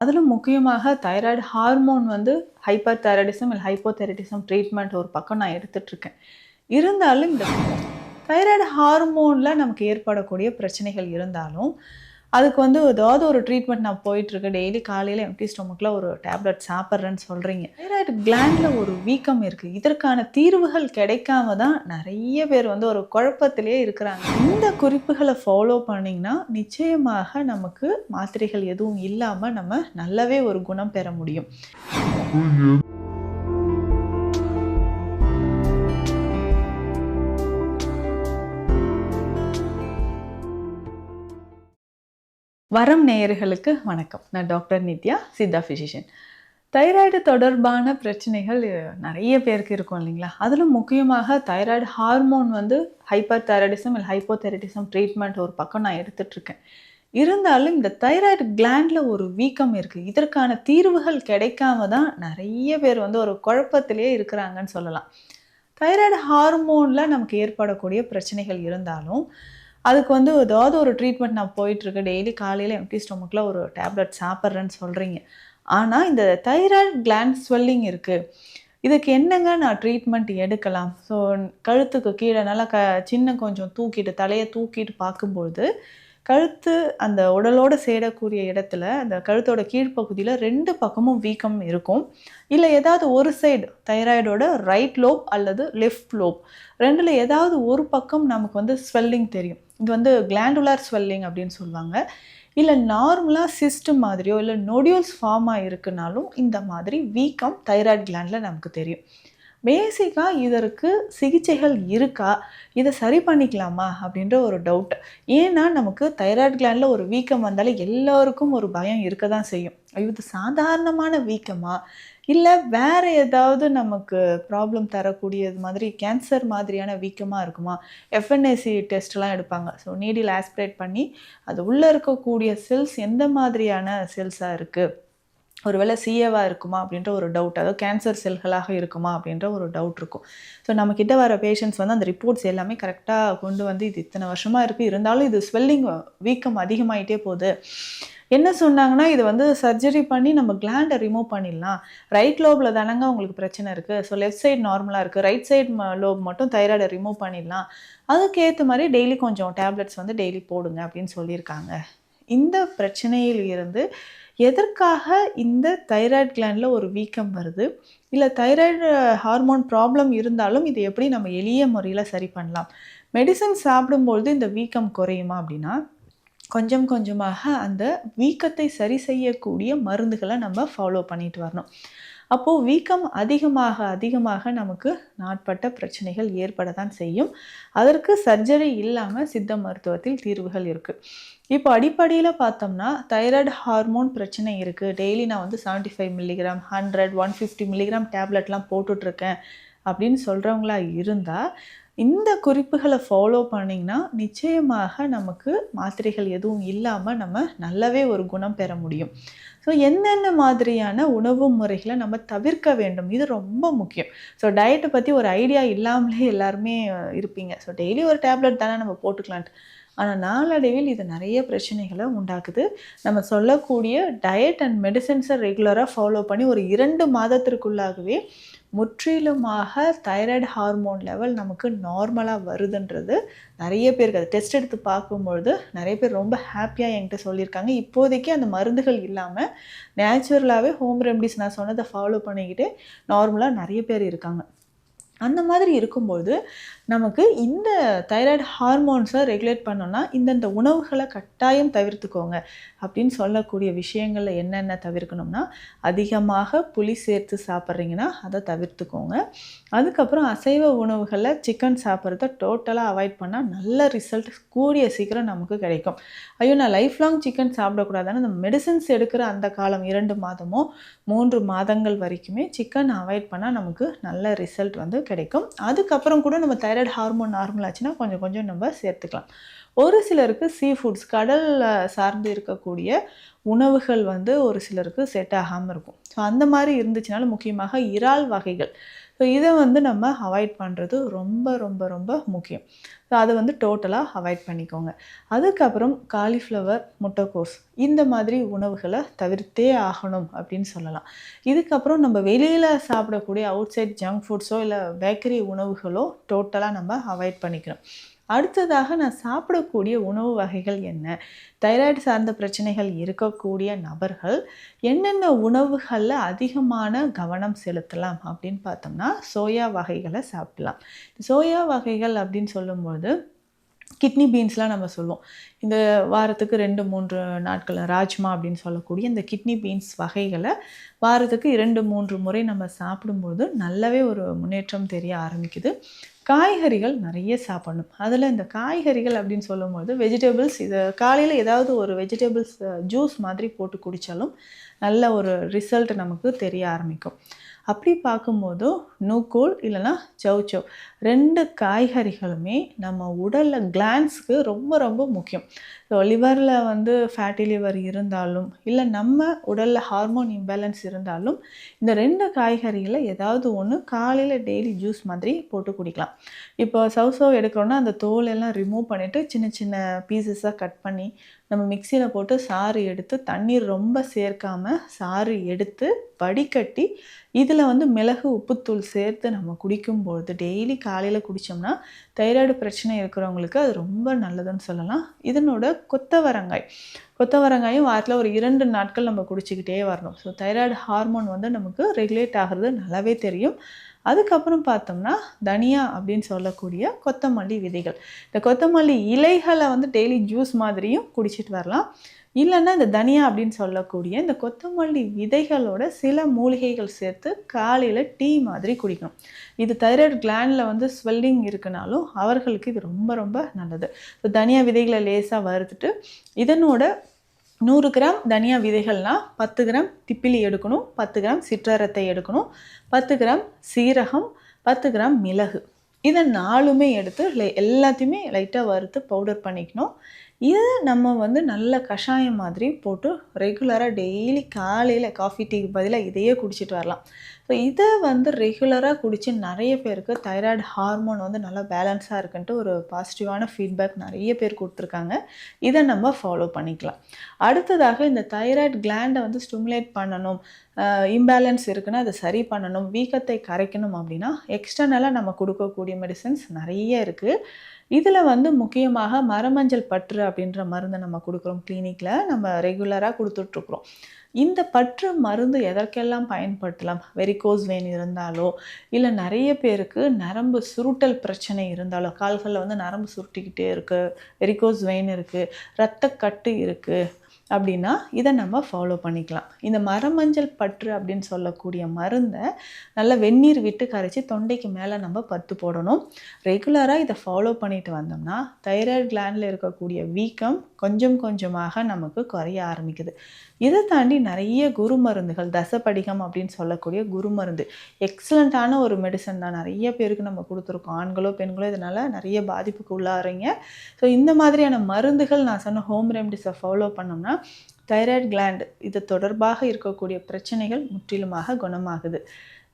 அதிலும் முக்கியமாக thyroid hormone வந்து ஹைப்பர் தைராய்டிசம் இல்லை ஹைப்போதைராய்டிசம் ட்ரீட்மெண்ட் ஒரு பக்கம் நான் எடுத்துட்டு இருக்கேன் இருந்தாலும் இந்த தைராய்டு ஹார்மோனில் நமக்கு ஏற்படக்கூடிய பிரச்சனைகள் இருந்தாலும் அதுக்கு வந்து ஏதாவது ஒரு ட்ரீட்மெண்ட் நான் போயிட்டுருக்கேன். டெய்லி காலையில் எம்டி ஸ்டொமக்கில் ஒரு டேப்லெட் சாப்பிட்றேன்னு சொல்கிறீங்க தைராய்டு கிளாண்டில் ஒரு வீக்கம் இருக்குது இதற்கான தீர்வுகள் கிடைக்காம தான் நிறைய பேர் வந்து ஒரு குழப்பத்திலே இருக்கிறாங்க. இந்த குறிப்புகளை ஃபாலோ பண்ணிங்கன்னா நிச்சயமாக நமக்கு மாத்திரைகள் எதுவும் இல்லாமல் நம்ம நல்லாவே ஒரு குணம் பெற முடியும். வரம் நேயர்களுக்கு வணக்கம். நான் doctor Nithya Siddha physician thyroid தொடர்பான பிரச்சனைகள் நிறைய பேருக்கு இருக்கும் இல்லைங்களா? அதிலும் முக்கியமாக தைராய்டு ஹார்மோன் வந்து ஹைப்பர் தைராய்டிசம் இல்லை ஹைப்போதைராய்டிசம் ட்ரீட்மெண்ட் ஒரு பக்கம் நான் எடுத்துட்ருக்கேன் இருந்தாலும் இந்த தைராய்டு கிளாண்டில் ஒரு வீக்கம் இருக்குது இதற்கான தீர்வுகள் கிடைக்காம தான் நிறைய பேர் வந்து ஒரு குழப்பத்திலே இருக்கிறாங்கன்னு சொல்லலாம். தைராய்டு ஹார்மோனில் நமக்கு ஏற்படக்கூடிய பிரச்சனைகள் இருந்தாலும் அதுக்கு வந்து ஏதாவது ஒரு ட்ரீட்மெண்ட் நான் போயிட்டுருக்கேன். டெய்லி காலையில் எம்டி ஸ்டொமக்கில் ஒரு டேப்லெட் சாப்பிட்றேன்னு சொல்கிறீங்க ஆனால் இந்த தைராய்டு கிளாண்ட் ஸ்வெல்லிங் இருக்குது இதுக்கு என்னங்க நான் ட்ரீட்மெண்ட் எடுக்கலாம்? ஸோ கழுத்துக்கு கீழே நல்லா க சின்ன கொஞ்சம் தூக்கிட்டு தலையை தூக்கிட்டு பார்க்கும்பொழுது கழுத்து அந்த உடலோடு சேரக்கூடிய இடத்துல அந்த கழுத்தோட கீழ்ப்பகுதியில் ரெண்டு பக்கமும் வீக்கம் இருக்கும். இல்லை ஏதாவது ஒரு சைடு தைராய்டோட ரைட் லோப் அல்லது லெஃப்ட் லோப் ரெண்டில் ஏதாவது ஒரு பக்கம் நமக்கு வந்து ஸ்வெல்லிங் தெரியும். இது வந்து கிளாண்டுலார் ஸ்வெல்லிங் அப்படின்னு சொல்லுவாங்க. இல்லை நார்மலாக சிஸ்ட் மாதிரியோ இல்லை நொடியூல்ஸ் ஃபார்ம் ஆகிருக்குனாலும் இந்த மாதிரி வீக்கம் தைராய்டு கிளாண்டில் நமக்கு தெரியும். பேசிக்காக இதற்கு சிகிச்சைகள் இருக்கா? இதை சரி பண்ணிக்கலாமா? அப்படின்ற ஒரு டவுட் ஏன்னா நமக்கு தைராய்டு கிளாண்டில் ஒரு வீக்கம் வந்தாலே எல்லோருக்கும் ஒரு பயம் இருக்க தான் செய்யும். ஐயோ இது சாதாரணமான வீக்கமா? இல்லை வேறு ஏதாவது நமக்கு ப்ராப்ளம் தரக்கூடியது மாதிரி கேன்சர் மாதிரியான வீக்கமாக இருக்குமா? எஃப்என்ஏசி டெஸ்ட்லாம் எடுப்பாங்க. ஸோ நீடில் ஆஸ்பிரேட் பண்ணி அது உள்ளே இருக்கக்கூடிய செல்ஸ் எந்த மாதிரியான செல்ஸாக இருக்குது ஒருவேளை சிஏவாக இருக்குமா அப்படின்ற ஒரு டவுட் அதாவது கேன்சர் செல்களாக இருக்குமா அப்படின்ற ஒரு டவுட் இருக்கும். ஸோ நம்மக்கிட்ட வர பேஷண்ட்ஸ் வந்து அந்த ரிப்போர்ட்ஸ் எல்லாமே கரெக்டாக கொண்டு வந்து இது இத்தனை வருஷமாக இருக்குது இருந்தாலும் இது ஸ்வெல்லிங் வீக்கம் அதிகமாகிட்டே போகுது. என்ன சொன்னாங்கன்னா இது வந்து சர்ஜரி பண்ணி நம்ம கிளாண்டை ரிமூவ் பண்ணிடலாம். ரைட் லோபில் தானங்க உங்களுக்கு பிரச்சனை இருக்குது ஸோ லெஃப்ட் சைடு நார்மலாக இருக்குது ரைட் சைடு லோப் மட்டும் தைராய்டை ரிமூவ் பண்ணிடலாம். அதுக்கேற்ற மாதிரி டெய்லி கொஞ்சம் டேப்லெட்ஸ் வந்து டெய்லி போடுங்க அப்படின்னு சொல்லியிருக்காங்க. இந்த பிரச்சனையில் இருந்து எதற்காக இந்த தைராய்டு கிளாண்டில் ஒரு வீக்கம் வருது? இல்லை தைராய்டு ஹார்மோன் ப்ராப்ளம் இருந்தாலும் இது எப்படி நம்ம எளிய முறையில் சரி பண்ணலாம்? மெடிசன் சாப்பிடும்பொழுது இந்த வீக்கம் குறையுமா அப்படின்னா கொஞ்சம் கொஞ்சமாக அந்த வீக்கத்தை சரி செய்யக்கூடிய மருந்துகளை நம்ம ஃபாலோ பண்ணிட்டு வரணும். அப்போது வீக்கம் அதிகமாக அதிகமாக நமக்கு நாட்பட்ட பிரச்சனைகள் ஏற்பட தான் செய்யும். அதற்கு சர்ஜரி இல்லாமல் சித்த மருத்துவத்தில் தீர்வுகள் இருக்குது இப்போ அடிப்படையில் பார்த்தோம்னா தைராய்டு ஹார்மோன் பிரச்சனை இருக்குது டெய்லி நான் வந்து seventy five milligram hundred one fifty milligram டேப்லெட்லாம் போட்டுட்ருக்கேன் அப்படின்னு சொல்கிறவங்களா இருந்தால் இந்த குறிப்புகளை ஃபாலோ பண்ணிங்கன்னா நிச்சயமாக நமக்கு மாத்திரைகள் எதுவும் இல்லாமல் நம்ம நல்லாவே ஒரு குணம் பெற முடியும். ஸோ என்னென்ன மாதிரியான உணவு முறைகளை நம்ம தவிர்க்க வேண்டும்? இது ரொம்ப முக்கியம். ஸோ டயட்டை பற்றி ஒரு ஐடியா இல்லாமலே எல்லாருமே இருப்பீங்க. ஸோ டெய்லி ஒரு டேப்லெட் தானே நம்ம போட்டுக்கலான்ட்டு. ஆனால் நாளடைவில் இது நிறைய பிரச்சனைகளை உண்டாக்குது. நம்ம சொல்லக்கூடிய டயட் அண்ட் மெடிசன்ஸை ரெகுலராக ஃபாலோ பண்ணி ஒரு இரண்டு மாதத்திற்குள்ளாகவே முற்றிலுமாக தைராய்டு ஹார்மோன் லெவல் நமக்கு நார்மலாக வருதுன்றது நிறைய பேருக்கு அது டெஸ்ட் எடுத்து பார்க்கும்பொழுது நிறைய பேர் ரொம்ப ஹாப்பியாக என்கிட்ட சொல்லியிருக்காங்க. இப்போதைக்கு அந்த மருந்துகள் இல்லாமல் நேச்சுரலாகவே ஹோம் ரெமடிஸ் நான் சொன்னதை ஃபாலோ பண்ணிக்கிட்டு நார்மலாக நிறைய பேர் இருக்காங்க. அந்த மாதிரி இருக்கும்போது நமக்கு இந்த தைராய்டு ஹார்மோன்ஸை ரெகுலேட் பண்ணோன்னா இந்தந்த உணவுகளை கட்டாயம் தவிர்த்துக்கோங்க அப்படின்னு சொல்லக்கூடிய விஷயங்களில் என்னென்ன தவிர்க்கணும்னா அதிகமாக புளி சேர்த்து சாப்பிட்றீங்கன்னா அதை தவிர்த்துக்கோங்க. அதுக்கப்புறம் அசைவ உணவுகளில் சிக்கன் சாப்பிட்றத டோட்டலாக அவாய்ட் பண்ணால் நல்ல ரிசல்ட் கூடிய சீக்கிரம் நமக்கு கிடைக்கும். ஐயோ நான் லைஃப் லாங் சிக்கன் சாப்பிடக்கூடாதுன்னு இந்த மெடிசன்ஸ் எடுக்கிற அந்த காலம் இரண்டு மாதமோ மூன்று மாதங்கள் வரைக்குமே சிக்கன் அவாய்ட் பண்ணால் நமக்கு நல்ல ரிசல்ட் வந்து கிடைக்கும். அதுக்கப்புறம் கூட நம்ம தைராய்டு ஹார்மோன் நார்மல் ஆச்சுன்னா கொஞ்சம் கொஞ்சம் நம்ம சேர்த்துக்கலாம். ஒரு சிலருக்கு சீ ஃபுட்ஸ் கடலில் சார்ந்து இருக்கக்கூடிய உணவுகள் வந்து ஒரு சிலருக்கு செட் ஆகாமல் இருக்கும். ஸோ அந்த மாதிரி இருந்துச்சுனாலும் முக்கியமாக இறால் வகைகள். ஸோ இதை வந்து நம்ம அவாய்ட் பண்ணுறது ரொம்ப ரொம்ப ரொம்ப முக்கியம். ஸோ அதை வந்து டோட்டலாக அவாய்ட் பண்ணிக்கோங்க. அதுக்கப்புறம் காலிஃப்ளவர் முட்டைக்கோஸ் இந்த மாதிரி உணவுகளை தவிர்த்தே ஆகணும் அப்படின்னு சொல்லலாம். இதுக்கப்புறம் நம்ம வெளியில் சாப்பிடக்கூடிய அவுட் சைட் ஜங்க் ஃபுட்ஸோ இல்லை பேக்கரி உணவுகளோ டோட்டலாக நம்ம அவாய்ட் பண்ணிக்கணும். அடுத்ததாக நான் சாப்பிடக்கூடிய உணவு வகைகள் என்ன? தைராய்டு சார்ந்த பிரச்சனைகள் இருக்கக்கூடிய நபர்கள் என்னென்ன உணவுகளில் அதிகமான கவனம் செலுத்தலாம் அப்படின்னு பார்த்தோம்னா சோயா வகைகளை சாப்பிடலாம். சோயா வகைகள் அப்படின்னு சொல்லும்போது கிட்னி பீன்ஸ்லாம் நம்ம சொல்லுவோம் இந்த வாரத்துக்கு ரெண்டு மூன்று நாட்கள் ராஜ்மா அப்படின்னு சொல்லக்கூடிய இந்த கிட்னி பீன்ஸ் வகைகளை வாரத்துக்கு இரண்டு மூன்று முறை நம்ம சாப்பிடும்போது நல்லாவே ஒரு முன்னேற்றம் தெரிய ஆரம்பிக்குது. காய்கறிகள் நிறைய சாப்பிடணும். அதில் இந்த காய்கறிகள் அப்படின்னு சொல்லும்போது வெஜிடபிள்ஸ் இதை காலையில் ஏதாவது ஒரு வெஜிடபிள்ஸ் ஜூஸ் மாதிரி போட்டு குடித்தாலும் நல்ல ஒரு ரிசல்ட் நமக்கு தெரிய ஆரம்பிக்கும். அப்படி பார்க்கும்போதும் நூக்கோல் இல்லைன்னா சௌச்சௌ ரெண்டு காய்கறிகளுமே நம்ம உடலில் கிளான்ஸுக்கு ரொம்ப ரொம்ப முக்கியம். ஸோ லிவரில் வந்து ஃபேட்டி லிவர் இருந்தாலும் இல்லை நம்ம உடலில் ஹார்மோன் இம்பேலன்ஸ் இருந்தாலும் இந்த ரெண்டு காய்கறிகளை ஏதாவது ஒன்று காலையில் டெய்லி ஜூஸ் மாதிரி போட்டு குடிக்கலாம். இப்போ சவுசவ் எடுக்கிறோன்னா அந்த தோலெல்லாம் ரிமூவ் பண்ணிவிட்டு சின்ன சின்ன பீசஸாக கட் பண்ணி நம்ம மிக்சியில் போட்டு சாறு எடுத்து தண்ணீர் ரொம்ப சேர்க்காமல் சாறு எடுத்து வடிகட்டி இதில் வந்து மிளகு உப்புத்தூள் சேர்த்து நம்ம குடிக்கும்பொழுது டெய்லி காலையில் குடித்தோம்னா தைராய்டு பிரச்சனை இருக்கிறவங்களுக்கு அது ரொம்ப நல்லதுன்னு சொல்லலாம். இதனோட கொத்தவரங்காய். கொத்தவரங்காயும் வாரத்தில் ஒரு இரண்டு நாட்கள் நம்ம குடிச்சிக்கிட்டே வரணும். ஸோ தைராய்டு ஹார்மோன் வந்து நமக்கு ரெகுலேட் ஆகிறது நல்லாவே தெரியும். அதுக்கப்புறம் பார்த்தோம்னா தனியா அப்படின்னு சொல்லக்கூடிய கொத்தமல்லி விதைகள். இந்த கொத்தமல்லி இலைகளை வந்து டெய்லி ஜூஸ் மாதிரியும் குடிச்சிட்டு வரலாம். இல்லைன்னா இந்த தனியா அப்படின்னு சொல்லக்கூடிய இந்த கொத்தமல்லி விதைகளோட சில மூலிகைகள் சேர்த்து காலையில் டீ மாதிரி குடிக்கணும். இது தைராய்டு கிளாண்டில் வந்து ஸ்வெல்லிங் இருக்குனாலும் அவர்களுக்கு இது ரொம்ப ரொம்ப நல்லது. ஸோ தனியா விதைகளை லேசாக வறுத்துட்டு இதனோட நூறு கிராம் தனியா விதைகள்னால் பத்து கிராம் திப்பிலி எடுக்கணும் பத்து கிராம் சிற்றரத்தை எடுக்கணும் பத்து கிராம் சீரகம் பத்து கிராம் மிளகு. இதை நாலுமே எடுத்து எல்லாத்தையுமே லைட்டாக வறுத்து பவுடர் பண்ணிக்கணும். இது நம்ம வந்து நல்ல கஷாயம் மாதிரி போட்டு ரெகுலராக டெய்லி காலையில் காஃபி டீக்கு பதிலாக இதையே குடிச்சிட்டு வரலாம். ஸோ இதை வந்து ரெகுலராக குடித்து நிறைய பேருக்கு தைராய்டு ஹார்மோன் வந்து நல்லா பேலன்ஸாக இருக்குன்ட்டு ஒரு பாசிட்டிவான ஃபீட்பேக் நிறைய பேர் கொடுத்துருக்காங்க. இதை நம்ம ஃபாலோ பண்ணிக்கலாம். அடுத்ததாக இந்த தைராய்டு கிளாண்டை வந்து ஸ்டிமுலேட் பண்ணணும். இம்பேலன்ஸ் இருக்குன்னா அதை சரி பண்ணணும் வீக்கத்தை கரைக்கணும் அப்படின்னா எக்ஸ்டர்னலாக நம்ம கொடுக்கக்கூடிய மெடிசன்ஸ் நிறைய இருக்குது இதில் வந்து முக்கியமாக மரமஞ்சள் பற்று அப்படின்ற மருந்தை நம்ம கொடுக்குறோம் கிளினிக்கில் நம்ம ரெகுலராக கொடுத்துட்ருக்குறோம். இந்த பற்று மருந்து எதற்கெல்லாம் பயன்படுத்தலாம்? வெரிகோஸ் வெயின் இருந்தாலோ இல்லை நிறைய பேருக்கு நரம்பு சுருட்டல் பிரச்சனை இருந்தாலோ கால்களில் வந்து நரம்பு சுருட்டிக்கிட்டே இருக்குது வெரிகோஸ் வெயின் இருக்குது இரத்தக்கட்டு இருக்குது அப்படின்னா இதை நம்ம ஃபாலோ பண்ணிக்கலாம். இந்த மரமஞ்சள் பற்று அப்படின்னு சொல்லக்கூடிய மருந்தை நல்லா வெந்நீர் விட்டு கரைச்சி தொண்டைக்கு மேலே நம்ம பத்து போடணும். ரெகுலராக இதை ஃபாலோ பண்ணிட்டு வந்தோம்னா தைராய்டு கிளாண்டில் இருக்கக்கூடிய வீக்கம் கொஞ்சம் கொஞ்சமாக நமக்கு குறைய ஆரம்பிக்குது. இதை தாண்டி நிறைய குரு மருந்துகள் தசப்படிகம் அப்படின்னு சொல்லக்கூடிய குரு மருந்து எக்ஸலண்ட்டான ஒரு மெடிசன் தான் நிறைய பேருக்கு நம்ம கொடுத்துருக்கோம். ஆண்களோ பெண்களோ இதனால் நிறைய பாதிப்புக்கு உள்ளாறீங்க. ஸோ இந்த மாதிரியான மருந்துகள் நான் சொன்ன ஹோம் ரெமடிஸை ஃபாலோ பண்ணோம்னா தைராய்டு கிளாண்ட் இது தொடர்பாக இருக்கக்கூடிய பிரச்சனைகள் முற்றிலுமாக குணமாகுது.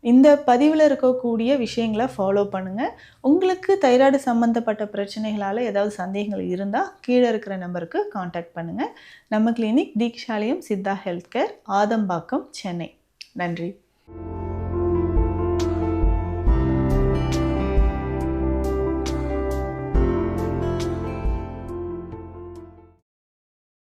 இந்த பதிவில் இருக்கக்கூடிய விஷயங்களை ஃபாலோ பண்ணுங்கள் உங்களுக்கு தைராய்டு சம்மந்தப்பட்ட பிரச்சனைகளால் ஏதாவது சந்தேகங்கள் இருந்தால் கீழே இருக்கிற நம்பருக்கு காண்டாக்ட் பண்ணுங்கள் நம்ம clinic Deekshalayam Siddha health care Adambakkam Chennai. நன்றி.